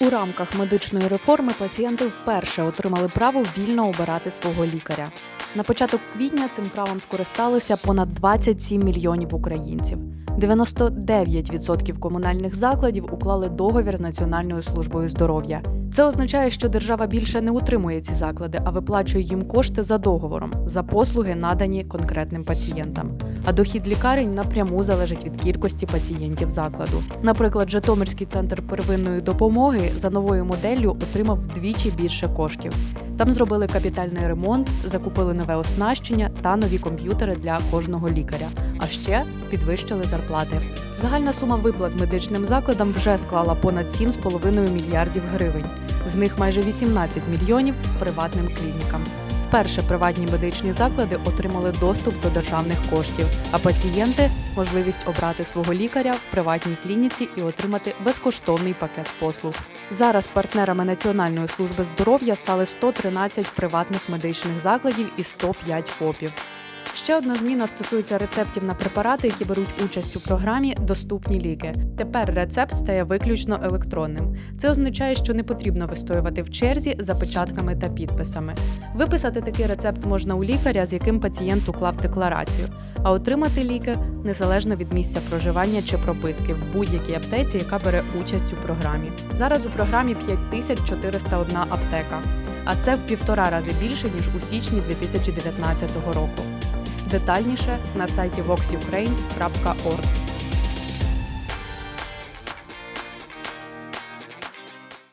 У рамках медичної реформи пацієнти вперше отримали право вільно обирати свого лікаря. На початок квітня цим правом скористалися понад 27 мільйонів українців. 99% комунальних закладів уклали договір з Національною службою здоров'я. Це означає, що держава більше не утримує ці заклади, а виплачує їм кошти за договором за послуги, надані конкретним пацієнтам. А дохід лікарень напряму залежить від кількості пацієнтів закладу. Наприклад, Житомирський центр первинної допомоги за новою моделлю отримав вдвічі більше коштів. Там зробили капітальний ремонт, закупили нове оснащення та нові комп'ютери для кожного лікаря. А ще підвищили зарплати. Загальна сума виплат медичним закладам вже склала понад 7,5 мільярдів гривень. З них майже 18 мільйонів приватним клінікам. Вперше приватні медичні заклади отримали доступ до державних коштів, а пацієнти можливість обрати свого лікаря в приватній клініці і отримати безкоштовний пакет послуг. Зараз партнерами Національної служби здоров'я стали 113 приватних медичних закладів і 105 ФОПів. Ще одна зміна стосується рецептів на препарати, які беруть участь у програмі Доступні ліки. Тепер рецепт стає виключно електронним. Це означає, що не потрібно вистоювати в черзі за печатками та підписами. Виписати такий рецепт можна у лікаря, з яким пацієнт уклав декларацію, а отримати ліки незалежно від місця проживання чи прописки в будь-якій аптеці, яка бере участь у програмі. Зараз у програмі 5401 аптека, а це в півтора рази більше ніж у січні 2019 року. Детальніше на сайті voxukraine.org.